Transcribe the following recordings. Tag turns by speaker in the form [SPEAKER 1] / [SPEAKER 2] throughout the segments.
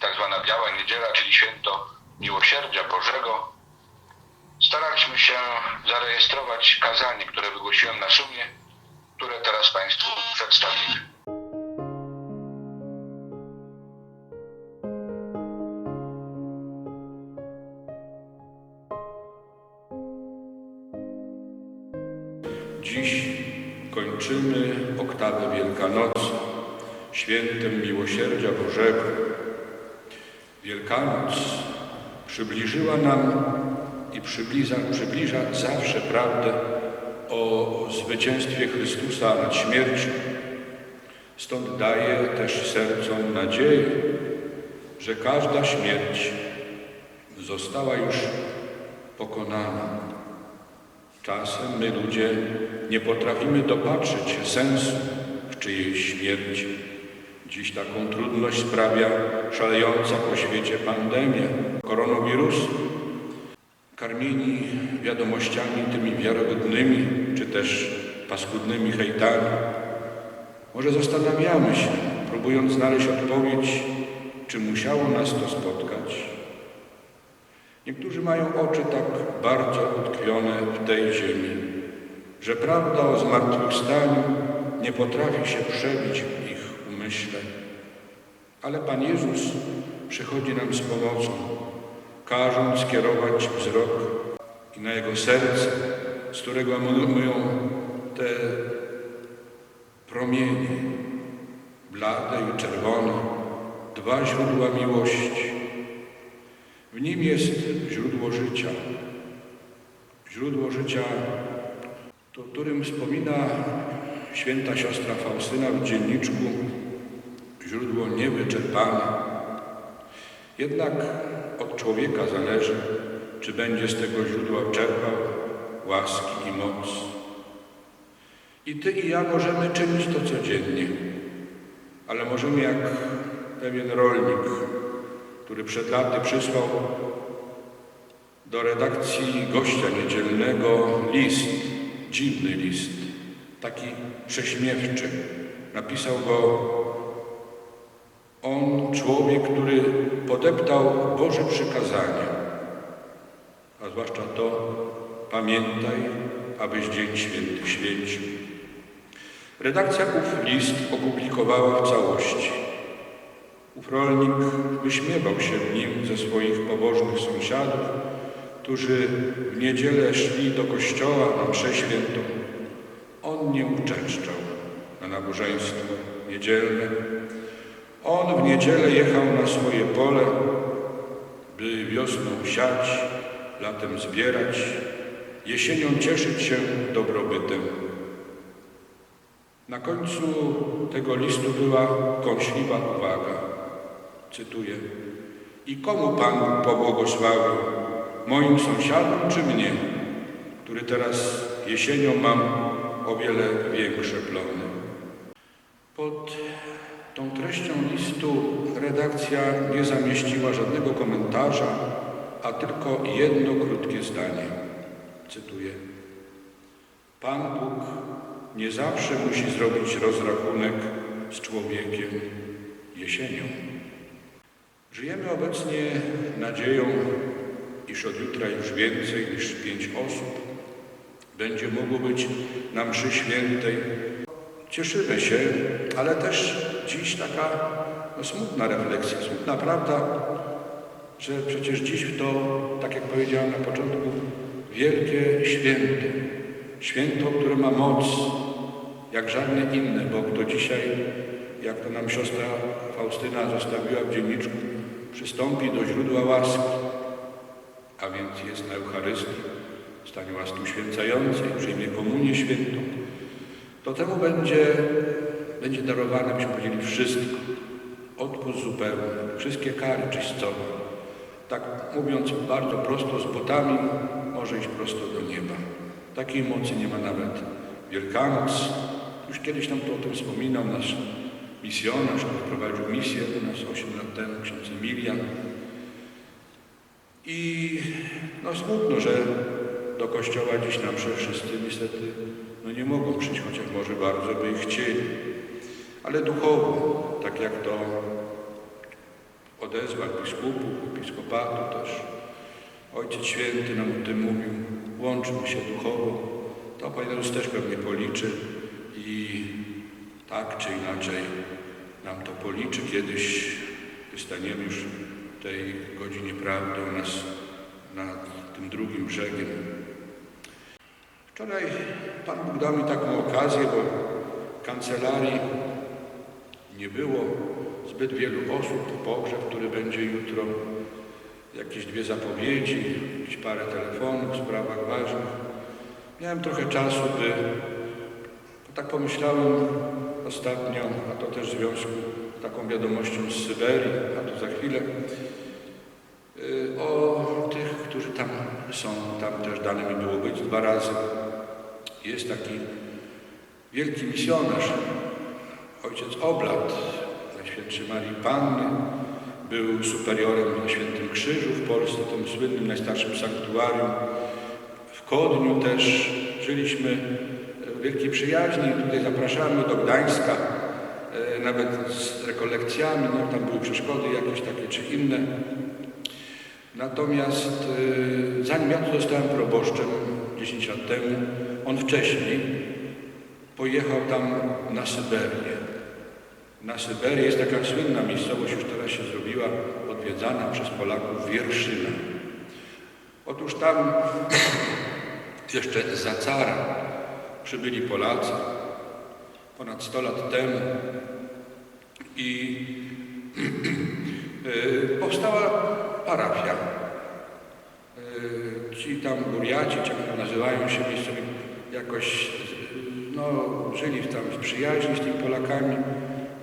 [SPEAKER 1] tak zwana Biała Niedziela, czyli święto Miłosierdzia Bożego. Staraliśmy się zarejestrować kazanie, które wygłosiłem na sumie, które teraz Państwu przedstawimy.
[SPEAKER 2] Dziś kończymy oktawę Wielkanocy, świętem miłosierdzia Bożego. Wielkanoc przybliżyła nam i przybliża, przybliża zawsze prawdę o zwycięstwie Chrystusa nad śmiercią. Stąd daje też sercom nadzieję, że każda śmierć została już pokonana. Czasem my ludzie nie potrafimy dopatrzeć sensu w czyjejś śmierci. Dziś taką trudność sprawia szalejąca po świecie pandemia koronawirusu. Karmieni wiadomościami tymi wiarygodnymi, czy też paskudnymi hejtami, może zastanawiamy się, próbując znaleźć odpowiedź, czy musiało nas to spotkać. Niektórzy mają oczy tak bardzo utkwione w tej ziemi, że prawda o zmartwychwstaniu nie potrafi się przebić umyśle. Ale Pan Jezus przychodzi nam z pomocą, każąc skierować wzrok i na Jego serce, z którego emulują te promienie, blade i czerwone, dwa źródła miłości. W nim jest źródło życia. Źródło życia, o którym wspomina święta siostra Faustyna w dzienniczku, źródło niewyczerpane. Jednak od człowieka zależy, czy będzie z tego źródła czerpał łaski i moc. I ty i ja możemy czynić to codziennie, ale możemy jak pewien rolnik, który przed laty przysłał do redakcji gościa niedzielnego list, dziwny list, taki prześmiewczy. Napisał go on, człowiek, który podeptał Boże przykazania, a zwłaszcza to pamiętaj, abyś Dzień Święty święcił. Redakcja ów list opublikowała w całości. Ów rolnik wyśmiewał się w nim ze swoich pobożnych sąsiadów, którzy w niedzielę szli do kościoła na mszę świętą. On nie uczęszczał na nabożeństwo niedzielne. On w niedzielę jechał na swoje pole, by wiosną siać, latem zbierać, jesienią cieszyć się dobrobytem. Na końcu tego listu była kąśliwa uwaga. Cytuję. I komu Pan pobłogosławił? Moim sąsiadom czy mnie, który teraz jesienią mam o wiele większe plony? Pod tą treścią listu redakcja nie zamieściła żadnego komentarza, a tylko jedno krótkie zdanie. Cytuję. Pan Bóg nie zawsze musi zrobić rozrachunek z człowiekiem jesienią. Żyjemy obecnie nadzieją, iż od jutra już więcej niż pięć osób będzie mogło być na mszy świętej. Cieszymy się, ale też dziś taka no, smutna refleksja, smutna prawda, że przecież dziś w to, tak jak powiedziałem na początku, wielkie święto, święto, które ma moc jak żadne inne, bo kto dzisiaj, jak to nam siostra Faustyna zostawiła w dzienniczku, przystąpi do źródła łaski, a więc jest na Eucharystii, stanie łaski uświęcającej, przyjmie komunię świętą, to temu będzie, będzie darowane, byśmy powiedzieli, wszystko. Odpust zupełny, wszystkie kary czyścowe. Tak mówiąc bardzo prosto, z botami może iść prosto do nieba. Takiej mocy nie ma nawet Wielkanoc. Już kiedyś nam to o tym wspominał nasz misjonarz, który prowadził misję u nas 8 lat temu, ksiądz Emilian. I no smutno, że do kościoła dziś na msze niestety no nie mogą przyjść, chociaż może bardzo by ich chcieli. Ale duchowo, tak jak to odezwa biskupów, episkopatu też. Ojciec Święty nam o tym mówił, łączmy się duchowo. To Pan też pewnie policzy i tak czy inaczej nam to policzy. Kiedyś staniemy już w tej godzinie prawdy u nas nad tym drugim brzegiem. Wczoraj Pan Bóg dał mi taką okazję, bo w kancelarii nie było zbyt wielu osób. Pogrzeb, który będzie jutro, jakieś dwie zapowiedzi, jakieś parę telefonów w sprawach ważnych. Miałem trochę czasu, by, tak pomyślałem ostatnio, a to też w związku z taką wiadomością z Syberii, a to za chwilę, y, o tych, którzy tam są, tam też dane mi było być dwa razy. Jest taki wielki misjonarz, ojciec Oblat, Najświętszej Marii Panny, był superiorem na Świętym Krzyżu w Polsce, tym słynnym najstarszym sanktuarium. W Kodniu też żyliśmy w wielkiej przyjaźni. Tutaj zapraszamy do Gdańska, e, nawet z rekolekcjami, no tam były przeszkody jakieś takie czy inne. Natomiast e, zanim ja tu zostałem proboszczem 10 lat temu, on wcześniej pojechał tam na Syberię. Na Syberii jest taka słynna miejscowość, już teraz się zrobiła, odwiedzana przez Polaków, Wierszyna. Otóż tam jeszcze za cara przybyli Polacy ponad 100 lat temu i powstała parafia. Y, Ci tam Buriaci, czy nazywają się miejscowi, jakoś no, żyli tam w przyjaźni z tymi Polakami.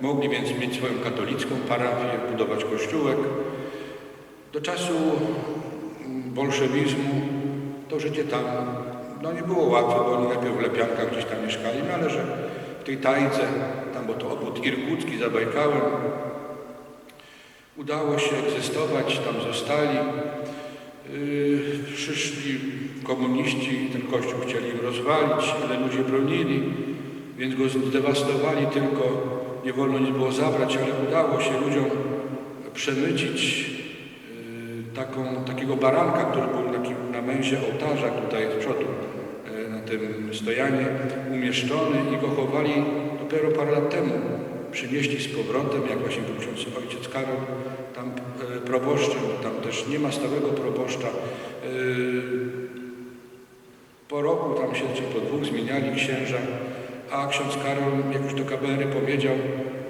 [SPEAKER 2] Mogli więc mieć swoją katolicką parafię, budować kościółek. Do czasu mm, bolszewizmu to życie tam no nie było łatwe, bo oni najpierw w Lepiankach gdzieś tam mieszkali, no ale że w tej Tajce, tam bo to obwód irkucki za Bajkałem, udało się egzystować, tam zostali. Yy, przyszli komuniści, ten kościół chcieli rozwalić, ale ludzie bronili, więc go zdewastowali, tylko nie wolno nic było zabrać, ale udało się ludziom przemycić yy, taką, takiego baranka, który był na, na męzie ołtarza tutaj z przodu, yy, na tym stojanie umieszczony i go chowali dopiero parę lat temu. Przynieśli z powrotem, jak właśnie był ksiądz ojciec Karol, tam e, proboszczem, tam też nie ma stałego proboszcza. E, po roku tam się, po dwóch zmieniali księża, a ksiądz Karol, jak już do kamery powiedział,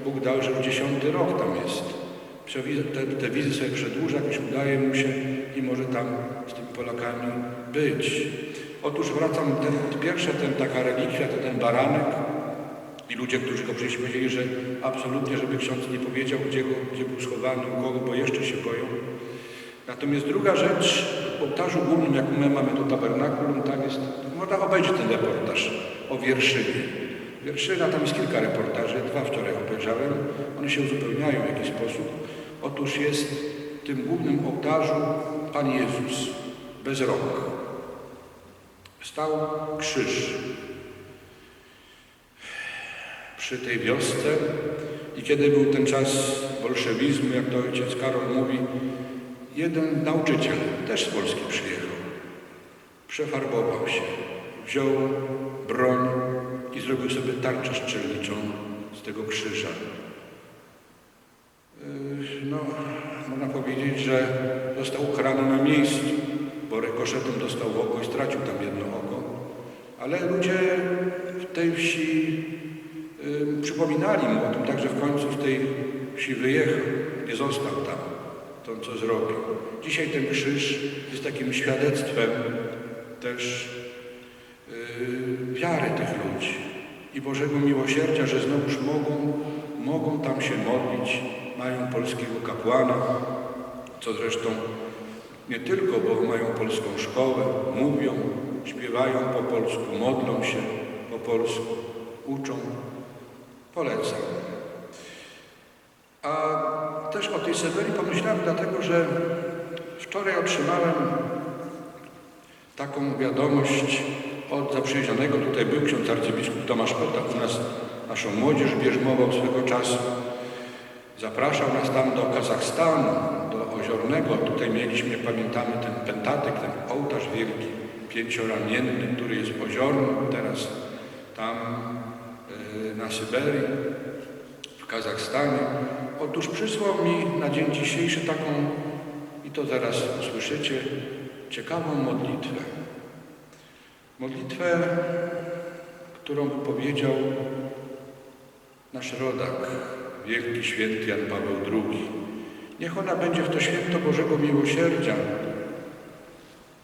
[SPEAKER 2] Bóg dał, że w dziesiąty rok tam jest. Te, te wizy sobie przedłuża, jakoś udaje mu się i może tam z tymi Polakami być. Otóż wracam, ten, pierwsze, ten, taka relikwia, to ten baranek, i ludzie, którzy go przyszli, powiedzieli, że absolutnie, żeby ksiądz nie powiedział, gdzie, go, gdzie był schowany, u kogo, bo jeszcze się boją. Natomiast druga rzecz, w ołtarzu głównym, jak my mamy to tabernakulum, tam jest, można obejrzeć ten reportaż o Wierszynie. Wierszyna, tam jest kilka reportaży, dwa wczoraj obejrzałem, one się uzupełniają w jakiś sposób. Otóż jest w tym głównym ołtarzu Pan Jezus, bez rąk. Stał krzyż, przy tej wiosce i kiedy był ten czas bolszewizmu, jak to ojciec Karol mówi, jeden nauczyciel też z Polski przyjechał. Przefarbował się, wziął broń i zrobił sobie tarczę strzelniczą z tego krzyża. Yy, No, można powiedzieć, że został ukarany na miejscu, bo rekoszetem dostał w oko i stracił tam jedno oko. Ale ludzie w tej wsi Ym, przypominali mu o tym, także w końcu z tej wsi wyjechał, nie został tam, to co zrobił. Dzisiaj ten krzyż jest takim świadectwem też yy, wiary tych ludzi i Bożego miłosierdzia, że znowuż mogą, mogą tam się modlić, mają polskiego kapłana, co zresztą nie tylko, bo mają polską szkołę, mówią, śpiewają po polsku, modlą się po polsku, uczą. Polecam. A też o tej Sewerii pomyślałem dlatego, że wczoraj otrzymałem taką wiadomość od zaprzyjaźnionego tutaj był ksiądz arcybiskup Tomasz Pota, u nas naszą młodzież bierzmował swego czasu. Zapraszał nas tam do Kazachstanu, do Oziornego. Tutaj mieliśmy, pamiętamy, ten pentatek, ten ołtarz wielki, pięcioramienny, który jest w Oziornu, teraz tam yy, na Syberii, w Kazachstanie. Otóż przysłał mi na dzień dzisiejszy taką, i to zaraz usłyszycie, ciekawą modlitwę. Modlitwę, którą wypowiedział nasz rodak, wielki święty Jan Paweł II. Niech ona będzie w to święto Bożego Miłosierdzia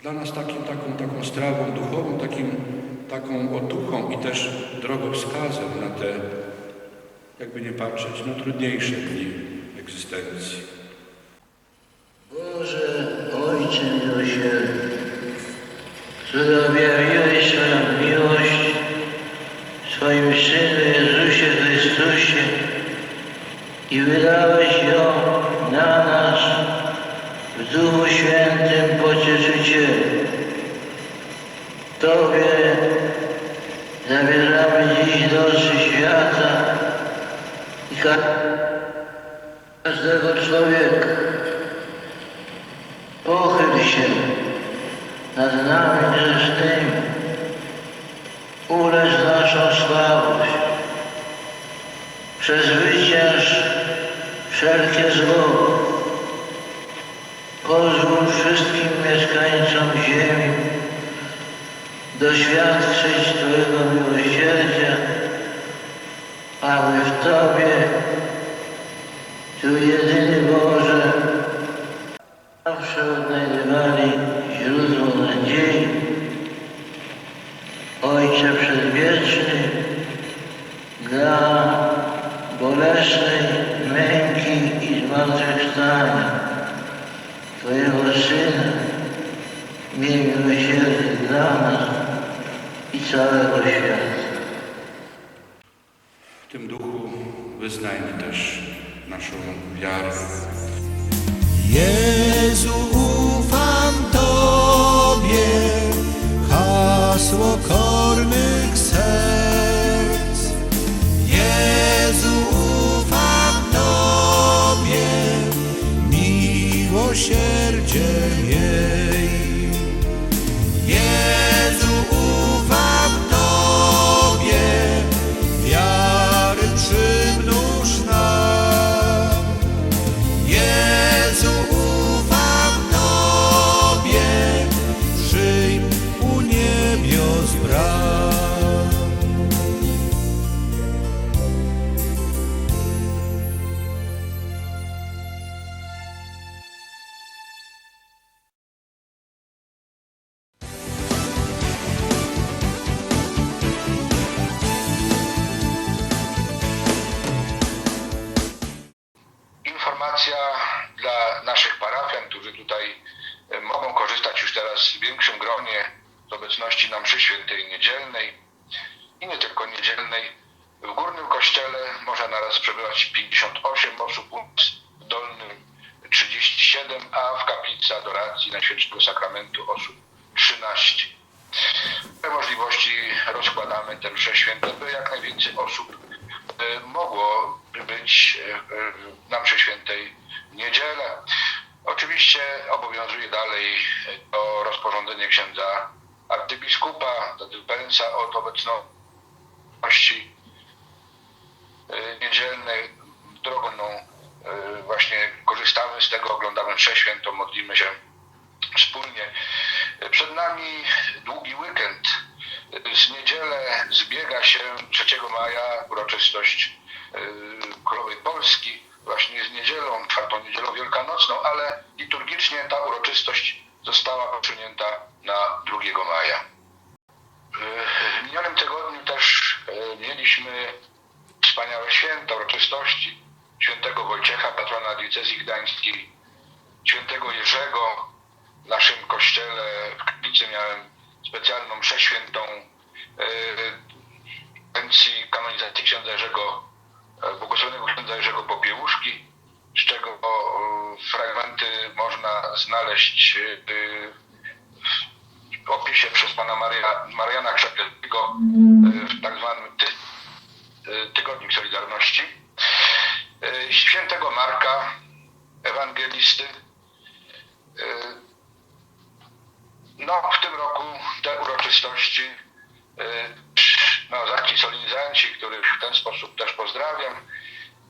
[SPEAKER 2] dla nas takim, taką, taką strawą duchową, takim, taką otuchą i też drogowskazem na te, jakby nie patrzeć, no trudniejsze dni egzystencji.
[SPEAKER 3] Boże, Ojcze miłosierny, objawiłeś swoją miłość w swoim Synu Jezusie Chrystusie i wydałeś ją na nas w Duchu Świętym Pocieszycielu. Tobie zawierzamy dziś losy świata i każdego człowieka. Pochyl się nad nami grzesznymi. Ulecz naszą słabość. Przezwycięż wszelkie zło. Pozwól wszystkim mieszkańcom ziemi doświadczyć Twojego miłosierdzia, aby w Tobie, Tu jedyny Boże, zawsze odnajdywali źródło nadziei. Ojcze Przedwieczny, dla bolesnej męki i zmartwychwstania Twojego Syna, miej miłosierdzie dla nas i całego świata.
[SPEAKER 2] W tym duchu wyznajmy też naszą wiarę.
[SPEAKER 4] Jezu,
[SPEAKER 1] Oczywiście obowiązuje dalej e, to rozporządzenie księdza arcybiskupa, dypensa od obecności e, niedzielnej drogą e, właśnie korzystamy z tego, oglądamy mszę świętą, modlimy się wspólnie. Przed nami długi weekend. Z niedzielę zbiega się 3 maja uroczystość Królowej Polski, właśnie z niedzielą, czwartą niedzielą wielkanocną, ale liturgicznie ta uroczystość została posunięta na 2 maja. W minionym tygodniu też yy, mieliśmy wspaniałe święta, uroczystości świętego Wojciecha, patrona diecezji gdańskiej, świętego Jerzego. W naszym kościele w Kaplicy miałem specjalną mszę świętą intencji kanonizacji księdza Jerzego, e, błogosławionego księdza Jerzego fragmenty można znaleźć e, w opisie przez pana Maria, Mariana Krzepielskiego w tak zwanym ty, y, Tygodnik Solidarności. Y, Świętego Marka, ewangelisty. Y, No, w tym roku te uroczystości, y, no, z akcji solenizanci, których w ten sposób też pozdrawiam,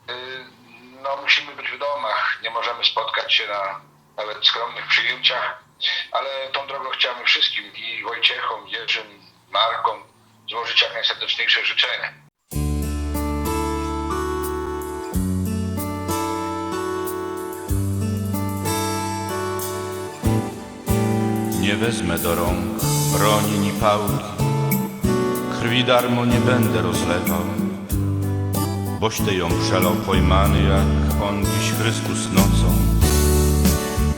[SPEAKER 1] y, no, musimy być w domach, nie możemy spotkać się na nawet skromnych przyjęciach, ale tą drogą chciałbym wszystkim i Wojciechom, Jerzym, Markom złożyć jak najserdeczniejsze życzenia.
[SPEAKER 4] Nie wezmę do rąk broni ni pałki, krwi darmo nie będę rozlewał, boś ty ją przelał pojmany jak on dziś Chrystus nocą.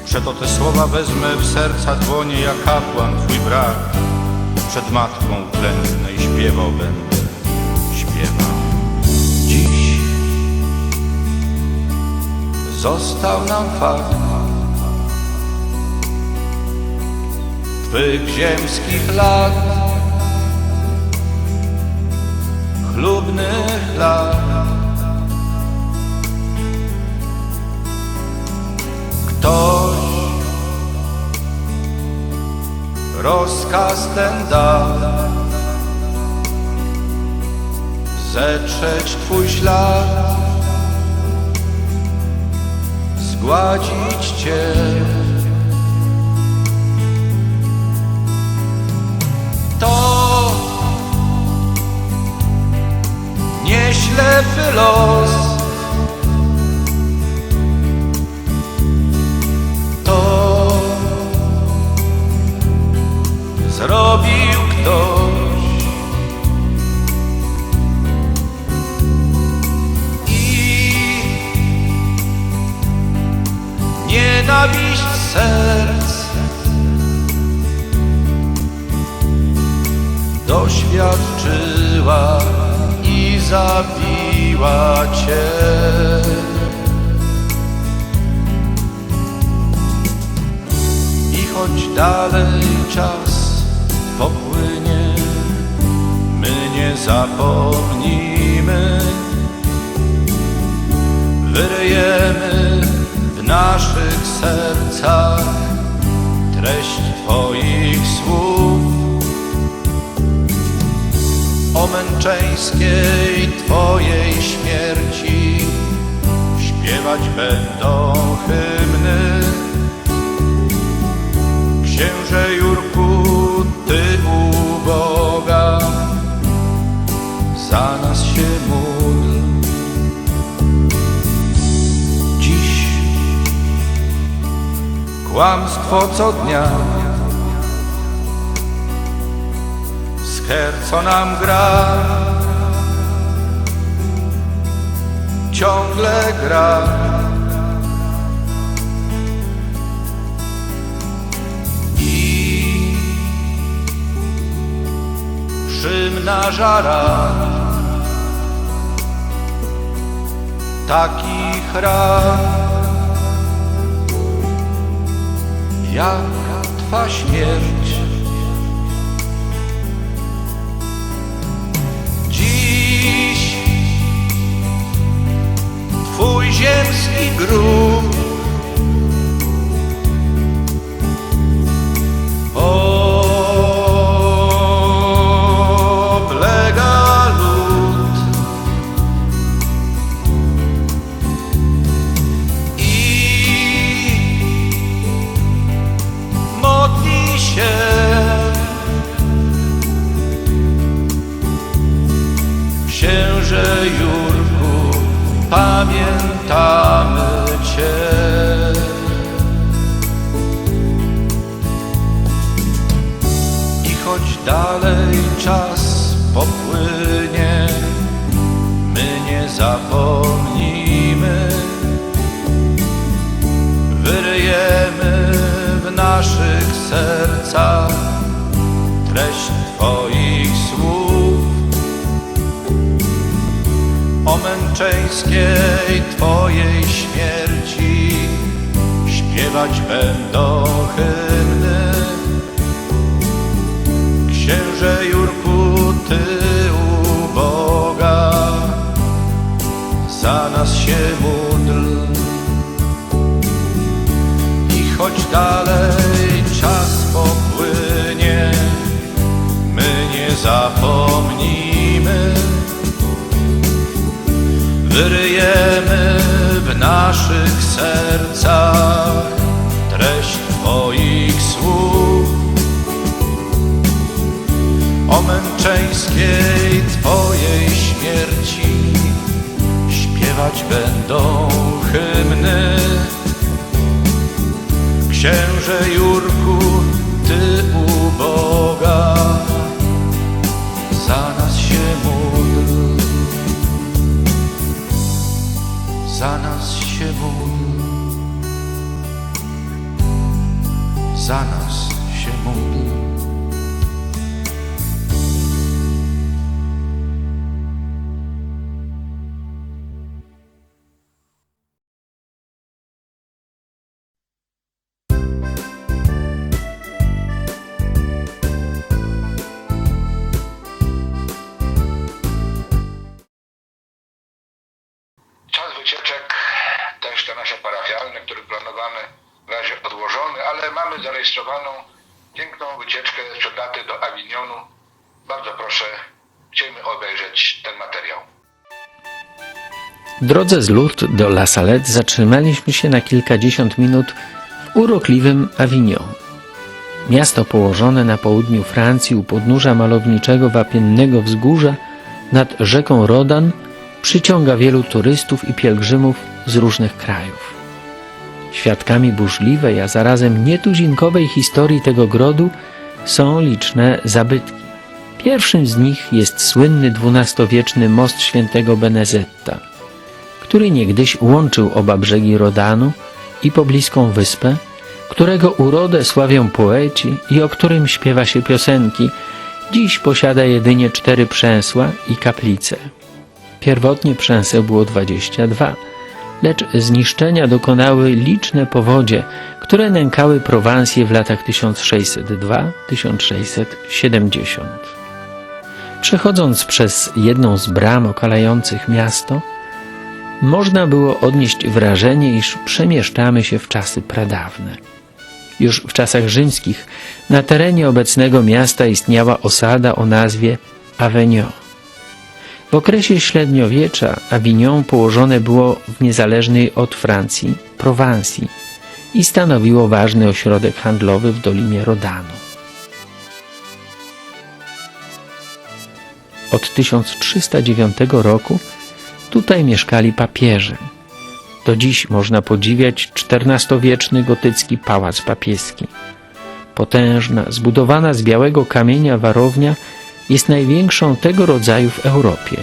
[SPEAKER 4] Przeto te słowa wezmę w serca dłonie jak kapłan twój brat, przed matką uklęknę i śpiewał będę, śpiewał. Dziś został nam fakt, Twych ziemskich lat, chlubnych lat. Ktoś rozkaz ten dał, zetrzeć Twój ślad, zgładzić Cię. to nie ślepy los. Zrobił ktoś i nienawiść serc doświadczyła i zabiła cię. I choć dalej czas zapomnimy. Wyryjemy w naszych sercach treść Twoich słów o męczeńskiej Twojej śmierci śpiewać będą hymny. Księże Jurku, Ty się. Dziś kłamstwo co dnia co nam gra, ciągle gra. I szymna żara takich ran, jak Twa śmierć. Dziś Twój ziemski grób pamiętamy Cię. I choć dalej czas popłynie, my nie zapomnimy. Wyryjemy w naszych sercach męczeńskiej Twojej śmierci śpiewać będą hymny. Księże Jurku, ty u Boga za nas się módl. I choć dalej czas popłynie, my nie zapomnimy. Wyryjemy w naszych sercach treść Twoich słów. O męczeńskiej Twojej śmierci śpiewać będą hymny. Księże Jurku, nas się módl.
[SPEAKER 1] Zarejestrowaną piękną wycieczkę sprzed laty do Avignonu. Bardzo proszę, chcielibyśmy obejrzeć ten materiał.
[SPEAKER 5] W drodze z Lourdes do La Salette zatrzymaliśmy się na kilkadziesiąt minut w urokliwym Avignon. Miasto położone na południu Francji u podnóża malowniczego wapiennego wzgórza nad rzeką Rodan przyciąga wielu turystów i pielgrzymów z różnych krajów. Świadkami burzliwej, a zarazem nietuzinkowej historii tego grodu są liczne zabytki. Pierwszym z nich jest słynny XII-wieczny most świętego Benezetta, który niegdyś łączył oba brzegi Rodanu i pobliską wyspę, którego urodę sławią poeci i o którym śpiewa się piosenki. Dziś posiada jedynie cztery przęsła i kaplice. Pierwotnie przęseł było 22, lecz zniszczenia dokonały liczne powodzie, które nękały Prowansję w latach 1602-1670. Przechodząc przez jedną z bram okalających miasto, można było odnieść wrażenie, iż przemieszczamy się w czasy pradawne. Już w czasach rzymskich na terenie obecnego miasta istniała osada o nazwie Avignon. W okresie średniowiecza Avignon położone było w niezależnej od Francji Prowansji i stanowiło ważny ośrodek handlowy w Dolinie Rodanu. Od 1309 roku tutaj mieszkali papieże. Do dziś można podziwiać XIV-wieczny gotycki pałac papieski. Potężna, zbudowana z białego kamienia warownia jest największą tego rodzaju w Europie.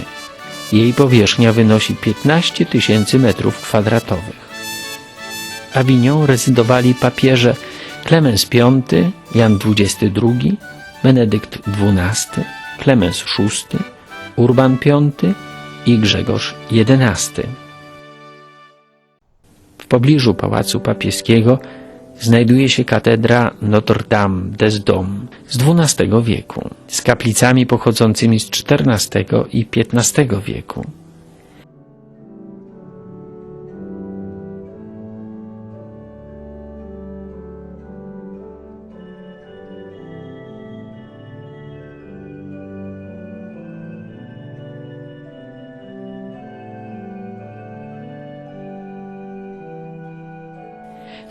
[SPEAKER 5] Jej powierzchnia wynosi 15 tysięcy metrów kwadratowych. W Avignon rezydowali papieże Klemens V, Jan XXII, Benedykt XII, Klemens VI, Urban V i Grzegorz XI. W pobliżu Pałacu Papieskiego znajduje się katedra Notre-Dame des Doms z XII wieku, z kaplicami pochodzącymi z XIV i XV wieku.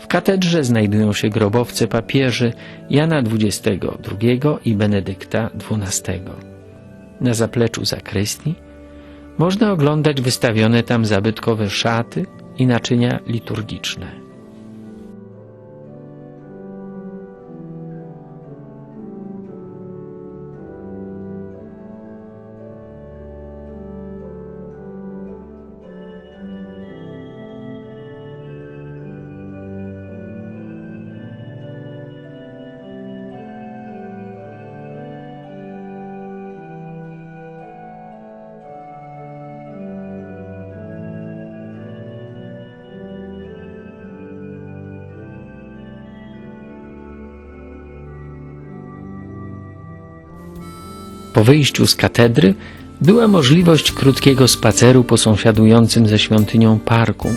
[SPEAKER 5] W katedrze znajdują się grobowce papieży Jana XXII i Benedykta XII. Na zapleczu zakrystii można oglądać wystawione tam zabytkowe szaty i naczynia liturgiczne. Po wyjściu z katedry była możliwość krótkiego spaceru po sąsiadującym ze świątynią parku,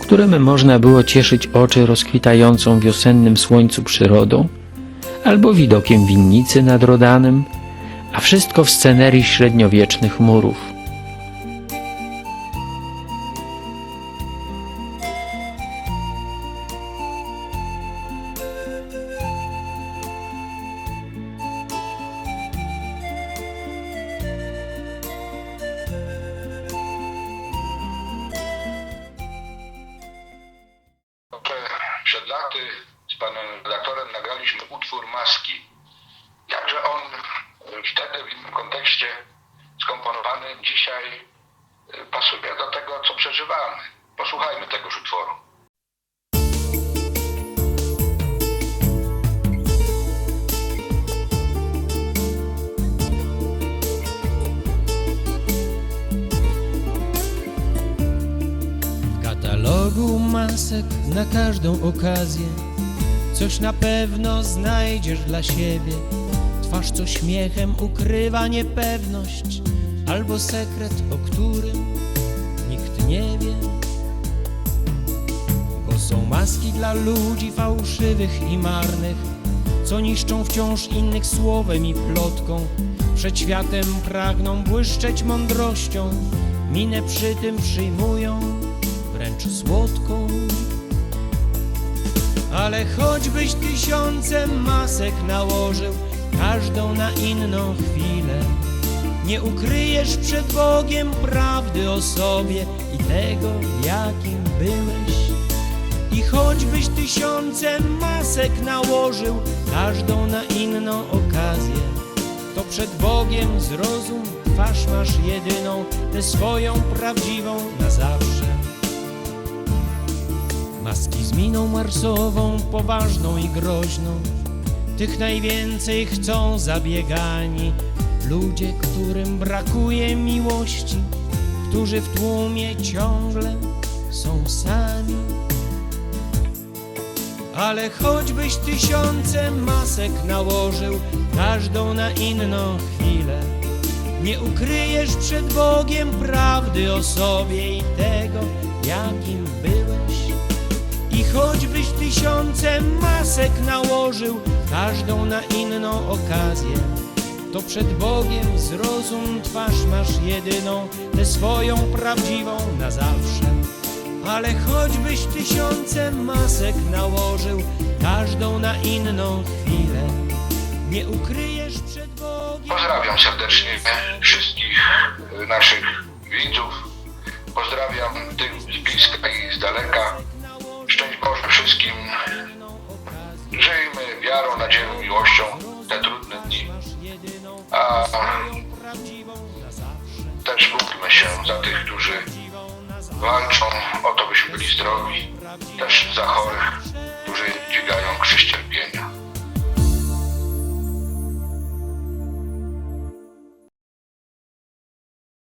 [SPEAKER 5] którym można było cieszyć oczy rozkwitającą w wiosennym słońcu przyrodą albo widokiem winnicy nad Rodanem, a wszystko w scenerii średniowiecznych murów.
[SPEAKER 1] Pasuje do tego, co przeżywamy. Posłuchajmy tegoż utworu.
[SPEAKER 6] W katalogu masek na każdą okazję Coś na pewno znajdziesz dla siebie Twarz, co śmiechem ukrywa niepewność Albo sekret, o którym nikt nie wie Bo są maski dla ludzi fałszywych i marnych Co niszczą wciąż innych słowem i plotką Przed światem pragną błyszczeć mądrością Minę przy tym przyjmują wręcz słodką. Ale choćbyś tysiącem masek nałożył, każdą na inną chwilę, nie ukryjesz przed Bogiem prawdy o sobie i tego, jakim byłeś. I choćbyś tysiącem masek nałożył, każdą na inną okazję, to przed Bogiem zrozum, twarz masz jedyną, tę swoją prawdziwą na zawsze. Maski z miną marsową, poważną i groźną, tych najwięcej chcą zabiegani. Ludzie, którym brakuje miłości, którzy w tłumie ciągle są sami. Ale choćbyś tysiące masek nałożył, każdą na inną chwilę, nie ukryjesz przed Bogiem prawdy o sobie i tego, jakim byłeś. I choćbyś tysiące masek nałożył, każdą na inną okazję, to przed Bogiem zrozum twarz masz jedyną, tę swoją prawdziwą na zawsze. Ale choćbyś tysiące masek nałożył, każdą na inną chwilę, nie ukryjesz przed Bogiem.
[SPEAKER 1] Pozdrawiam serdecznie wszystkich naszych widzów. Pozdrawiam tych z bliska i z daleka. Szczęść Boże wszystkim. Żyjmy wiarą, nadzieją, miłością te trudne. A też módlmy się za tych, którzy walczą o to, byśmy byli zdrowi. Też za chorych, którzy dźwigają krzyż cierpienia.